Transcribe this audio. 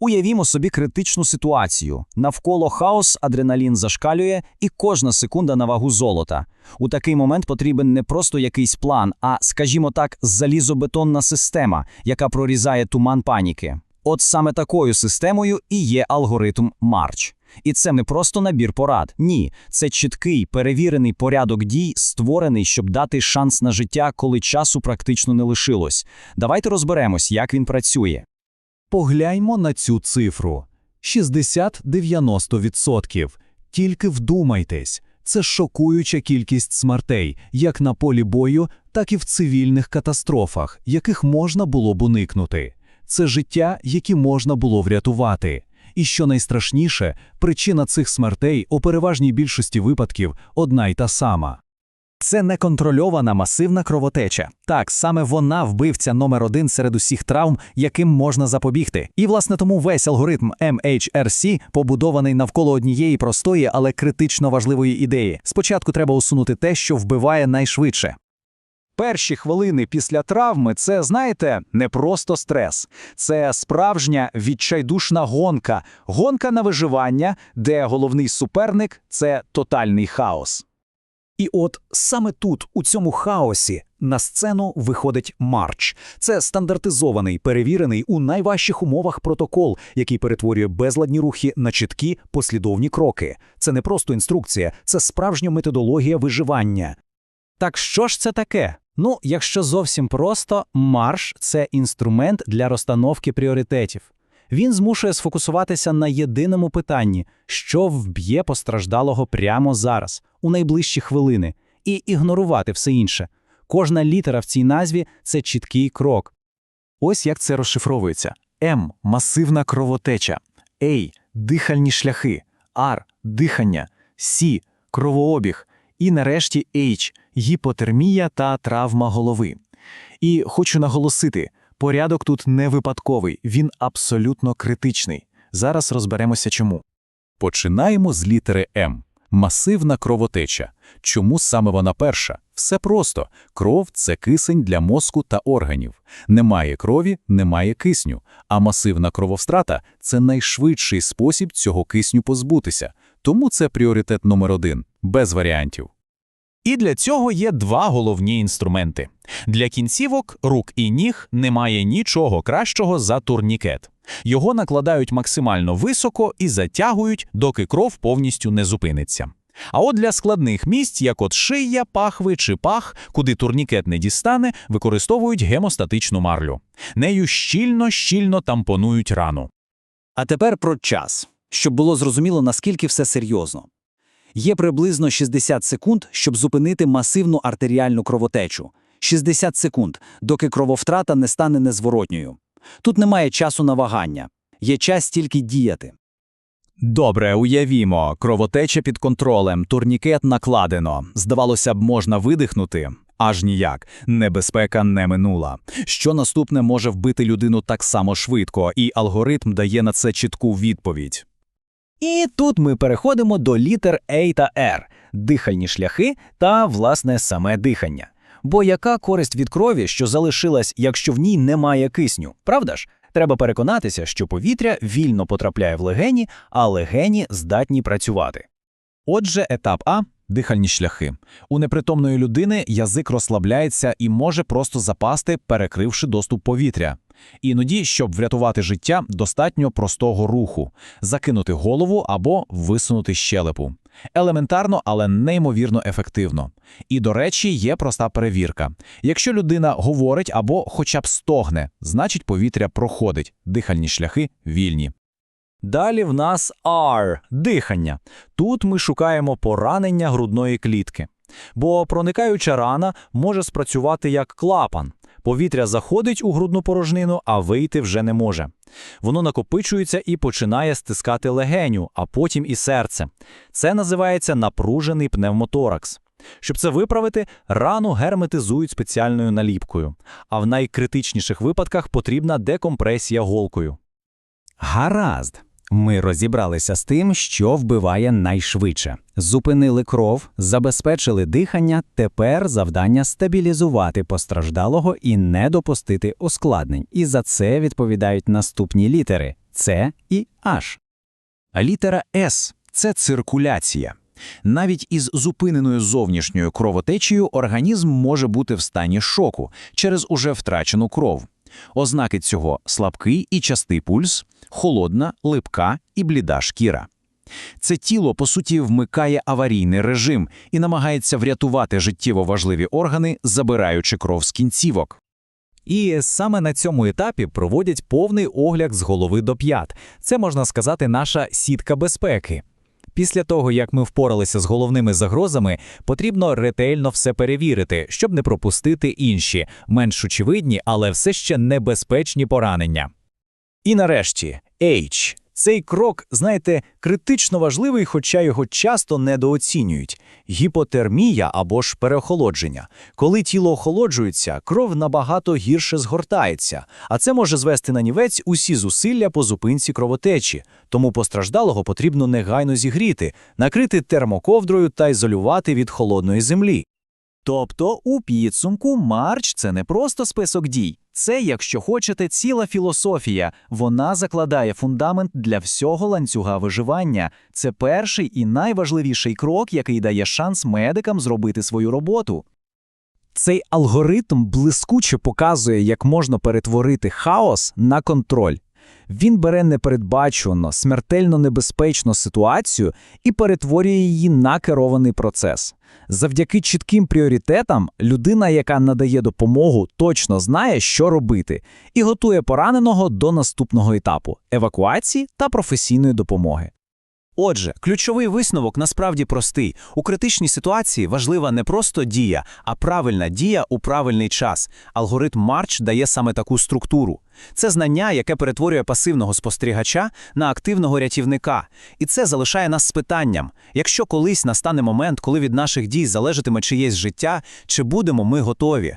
Уявімо собі критичну ситуацію. Навколо хаос, адреналін зашкалює, і кожна секунда на вагу золота. У такий момент потрібен не просто якийсь план, а, скажімо так, залізобетонна система, яка прорізає туман паніки. От саме такою системою і є алгоритм Марч. І це не просто набір порад. Ні, це чіткий, перевірений порядок дій, створений, щоб дати шанс на життя, коли часу практично не лишилось. Давайте розберемось, як він працює. Погляньмо на цю цифру: 60-90%. Тільки вдумайтесь, це шокуюча кількість смертей, як на полі бою, так і в цивільних катастрофах, яких можна було б уникнути. Це життя, які можна було врятувати. І що найстрашніше, причина цих смертей у переважній більшості випадків одна й та сама. Це неконтрольована масивна кровотеча. Так, саме вона вбивця номер один серед усіх травм, яким можна запобігти. І власне тому весь алгоритм MHRC побудований навколо однієї простої, але критично важливої ідеї. Спочатку треба усунути те, що вбиває найшвидше. Перші хвилини після травми це, знаєте, не просто стрес, це справжня відчайдушна гонка, гонка на виживання, де головний суперник це тотальний хаос. І от саме тут, у цьому хаосі, на сцену виходить марч. Це стандартизований, перевірений у найважчих умовах протокол, який перетворює безладні рухи на чіткі послідовні кроки. Це не просто інструкція, це справжня методологія виживання. Так що ж це таке? Ну, якщо зовсім просто, марш це інструмент для розстановки пріоритетів. Він змушує сфокусуватися на єдиному питанні, що вб'є постраждалого прямо зараз, у найближчі хвилини, і ігнорувати все інше. Кожна літера в цій назві це чіткий крок. Ось як це розшифровується: М масивна кровотеча, А дихальні шляхи, Р дихання, С кровообіг, і нарешті H гіпотермія та травма голови. І хочу наголосити, порядок тут не випадковий, він абсолютно критичний. Зараз розберемося чому. Починаємо з літери М. Масивна кровотеча. Чому саме вона перша? Все просто. Кров – це кисень для мозку та органів. Немає крові – немає кисню. А масивна крововстрата – це найшвидший спосіб цього кисню позбутися. Тому це пріоритет номер один. Без варіантів. І для цього є два головні інструменти. Для кінцівок, рук і ніг немає нічого кращого за турнікет. Його накладають максимально високо і затягують, доки кров повністю не зупиниться. А от для складних місць, як от шия, пахви чи пах, куди турнікет не дістане, використовують гемостатичну марлю. Нею щільно-щільно тампонують рану. А тепер про час, щоб було зрозуміло, наскільки все серйозно. Є приблизно 60 секунд, щоб зупинити масивну артеріальну кровотечу. 60 секунд, доки крововтрата не стане незворотньою. Тут немає часу на вагання, є час тільки діяти. Добре, уявімо, кровотеча під контролем, турнікет накладено. Здавалося б, можна видихнути. Аж ніяк, небезпека не минула. Що наступне може вбити людину так само швидко, і алгоритм дає на це чітку відповідь. І тут ми переходимо до літер A та R – дихальні шляхи та, власне, саме дихання. Бо яка користь від крові, що залишилась, якщо в ній немає кисню, правда ж? Треба переконатися, що повітря вільно потрапляє в легені, а легені здатні працювати. Отже, етап А дихальні шляхи. У непритомної людини язик розслабляється і може просто запасти, перекривши доступ повітря. Іноді, щоб врятувати життя, достатньо простого руху закинути голову або висунути щелепу. Елементарно, але неймовірно ефективно. І, до речі, є проста перевірка. Якщо людина говорить або хоча б стогне, значить повітря проходить, дихальні шляхи вільні. Далі в нас R – дихання. Тут ми шукаємо поранення грудної клітки. Бо проникаюча рана може спрацювати як клапан. Повітря заходить у грудну порожнину, а вийти вже не може. Воно накопичується і починає стискати легеню, а потім і серце. Це називається напружений пневмоторакс. Щоб це виправити, рану герметизують спеціальною наліпкою, а в найкритичніших випадках потрібна декомпресія голкою. Гаразд. Ми розібралися з тим, що вбиває найшвидше. Зупинили кров, забезпечили дихання. Тепер завдання стабілізувати постраждалого і не допустити ускладнень. І за це відповідають наступні літери: С і H. А літера С – це циркуляція. Навіть із зупиненою зовнішньою кровотечею організм може бути в стані шоку через уже втрачену кров. Ознаки цього – слабкий і частий пульс, холодна, липка і бліда шкіра. Це тіло, по суті, вмикає аварійний режим і намагається врятувати життєво важливі органи, забираючи кров з кінцівок. І саме на цьому етапі проводять повний огляд з голови до п'ят. Це можна сказати наша сітка безпеки. Після того, як ми впоралися з головними загрозами, потрібно ретельно все перевірити, щоб не пропустити інші, менш очевидні, але все ще небезпечні поранення. І нарешті H. Цей крок, знаєте, критично важливий, хоча його часто недооцінюють. Гіпотермія або ж переохолодження. Коли тіло охолоджується, кров набагато гірше згортається, а це може звести на нівець усі зусилля по зупинці кровотечі. Тому постраждалого потрібно негайно зігріти, накрити термоковдрою та ізолювати від холодної землі. Тобто, у підсумку Марч це не просто список дій, це, якщо хочете, ціла філософія. Вона закладає фундамент для всього ланцюга виживання. Це перший і найважливіший крок, який дає шанс медикам зробити свою роботу. Цей алгоритм блискуче показує, як можна перетворити хаос на контроль. Він бере непередбачувано, смертельно небезпечну ситуацію і перетворює її на керований процес. Завдяки чітким пріоритетам, людина, яка надає допомогу, точно знає, що робити, і готує пораненого до наступного етапу евакуації та професійної допомоги. Отже, ключовий висновок насправді простий. У критичній ситуації важлива не просто дія, а правильна дія у правильний час. Алгоритм Марч дає саме таку структуру. Це знання, яке перетворює пасивного спостерігача на активного рятівника. І це залишає нас з питанням: якщо колись настане момент, коли від наших дій залежатиме чиєсь життя, чи будемо ми готові?